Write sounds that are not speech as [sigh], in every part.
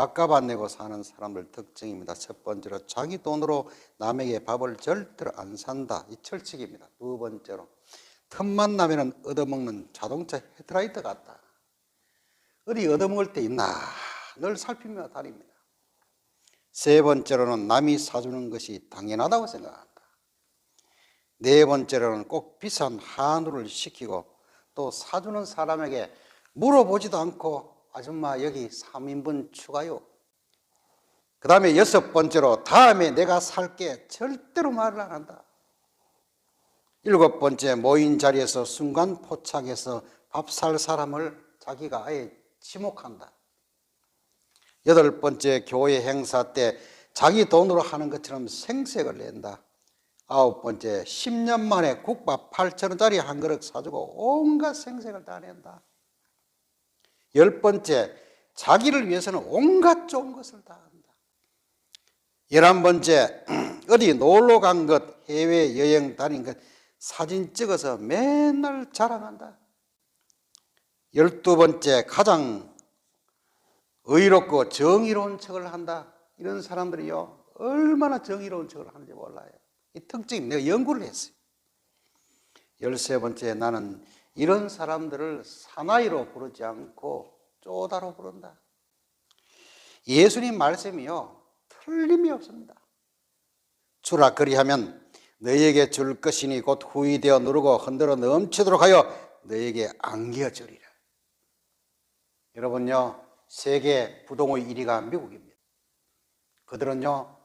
밥값 안 내고 사는 사람들 특징입니다. 첫 번째로 자기 돈으로 남에게 밥을 절대로 안 산다. 이 철칙입니다. 두 번째로 틈만 나면은 얻어먹는 자동차 헤드라이트 같다. 어디 얻어먹을 때 있나 늘 살피며 다닙니다. 세 번째로는 남이 사주는 것이 당연하다고 생각한다. 네 번째로는 꼭 비싼 한우를 시키고 또 사주는 사람에게 물어보지도 않고 아줌마 여기 3인분 추가요. 그 다음에 여섯 번째로 다음에 내가 살게 절대로 말을 안 한다. 일곱 번째 모인 자리에서 순간 포착해서 밥 살 사람을 자기가 아예 지목한다. 여덟 번째 교회 행사 때 자기 돈으로 하는 것처럼 생색을 낸다. 아홉 번째 10년 만에 국밥 8천 원짜리 한 그릇 사주고 온갖 생색을 다 낸다. 열 번째 자기를 위해서는 온갖 좋은 것을 다 한다. 열한 번째 [clears throat] 어디 놀러 간 것, 해외 여행 다닌 것 사진 찍어서 맨날 자랑한다. 열두 번째 가장 의롭고 정의로운 척을 한다. 이런 사람들이요 얼마나 정의로운 척을 하는지 몰라요. 이 특징 내가 연구를 했어요. 열세 번째 나는 이런 사람들을 사나이로 부르지 않고 쪼다로 부른다. 예수님 말씀이요 틀림이 없습니다. 주라 그리하면 너에게 줄 것이니 곧 후이되어 누르고 흔들어 넘치도록 하여 너에게 안겨주리라. 여러분요 세계 부동의 1위가 미국입니다. 그들은요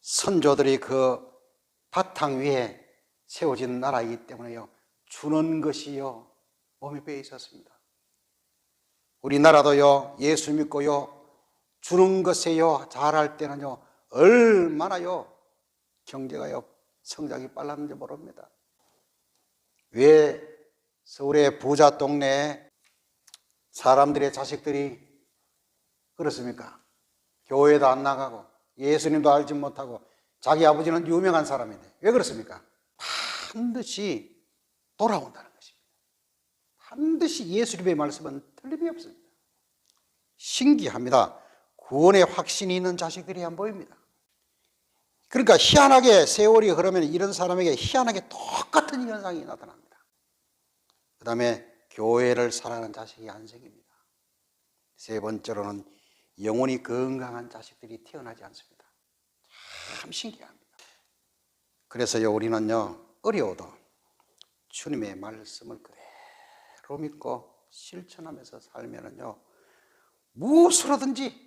선조들이 그 바탕 위에 세워진 나라이기 때문에요 주는 것이요 몸에 배어 있었습니다. 우리나라도요 예수 믿고요 주는 것에요 잘할 때는요 얼마나요 경제가요 성장이 빨랐는지 모릅니다. 왜 서울의 부자 동네에 사람들의 자식들이 그렇습니까? 교회도 안 나가고 예수님도 알지 못하고 자기 아버지는 유명한 사람인데 왜 그렇습니까? 반드시 돌아온다는 것입니다. 반드시 예수님의 말씀은 틀림이 없습니다. 신기합니다. 구원의 확신이 있는 자식들이 안 보입니다. 그러니까 희한하게 세월이 흐르면 이런 사람에게 희한하게 똑같은 현상이 나타납니다. 그 다음에 교회를 사랑하는 자식이 안 생깁니다. 세 번째로는 영혼이 건강한 자식들이 태어나지 않습니다. 참 신기합니다. 그래서요, 우리는요, 어려워도 주님의 말씀을 그대로 믿고 실천하면서 살면은요, 무엇으로든지